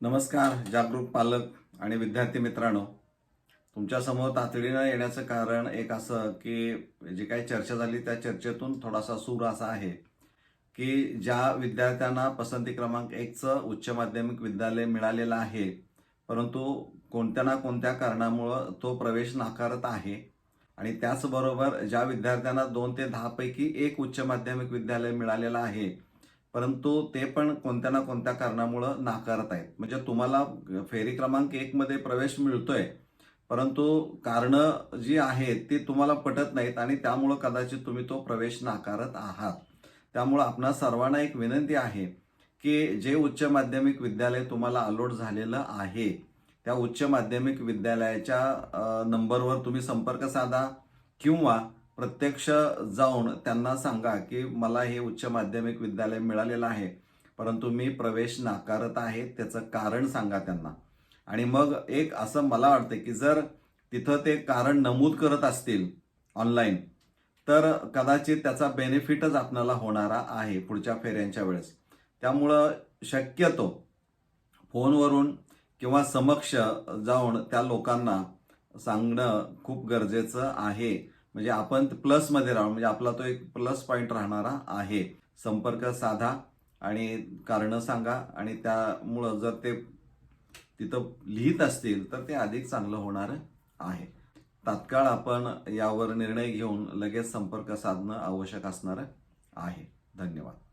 नमस्कार जागरूक पालक आणि विद्यार्थी मित्रांनो. तुमच्यासमोर तातडीनं येण्याचं कारण एक असं की जी काही चर्चा झाली त्या चर्चेतून थोडासा सूर असा आहे की ज्या विद्यार्थ्यांना पसंती क्रमांक एकचं उच्च माध्यमिक विद्यालय मिळालेलं आहे परंतु कोणत्या ना कोणत्या कारणामुळं तो प्रवेश नाकारत आहे आणि त्याचबरोबर ज्या विद्यार्थ्यांना दोन ते दहापैकी एक उच्च माध्यमिक विद्यालय मिळालेलं आहे परंतु ते पण कोणत्या ना कोणत्या कारणामुळं नाकारत आहेत. म्हणजे तुम्हाला फेरी क्रमांक एकमध्ये प्रवेश मिळतोय परंतु कारणं जी आहेत ती तुम्हाला पटत नाहीत आणि त्यामुळं कदाचित तुम्ही तो प्रवेश नाकारत आहात. त्यामुळं आपणा सर्वांना एक विनंती आहे की जे उच्च माध्यमिक विद्यालय तुम्हाला अलोट झालेलं आहे त्या उच्च माध्यमिक विद्यालयाच्या नंबरवर तुम्ही संपर्क साधा किंवा प्रत्यक्ष जाऊन त्यांना सांगा की मला हे उच्च माध्यमिक विद्यालय मिळालेलं आहे परंतु मी प्रवेश नाकारत आहे त्याचं कारण सांगा त्यांना. आणि मग एक असं मला वाटतं की जर तिथं ते कारण नमूद करत असतील ऑनलाईन तर कदाचित त्याचा बेनिफिटच आपल्याला होणारा आहे पुढच्या फेऱ्यांच्या वेळेस. त्यामुळं शक्यतो फोनवरून किंवा समक्ष जाऊन त्या लोकांना सांगणं खूप गरजेचं आहे. म्हणजे आपण प्लसमध्ये राहू. म्हणजे आपला तो एक प्लस पॉईंट राहणारा आहे. संपर्क साधा आणि कारणं सांगा आणि त्यामुळं जर ते तिथं लिहित असतील तर ते अधिक चांगलं होणार आहे. तात्काळ आपण यावर निर्णय घेऊन लगेच संपर्क साधणं आवश्यक असणार आहे. धन्यवाद.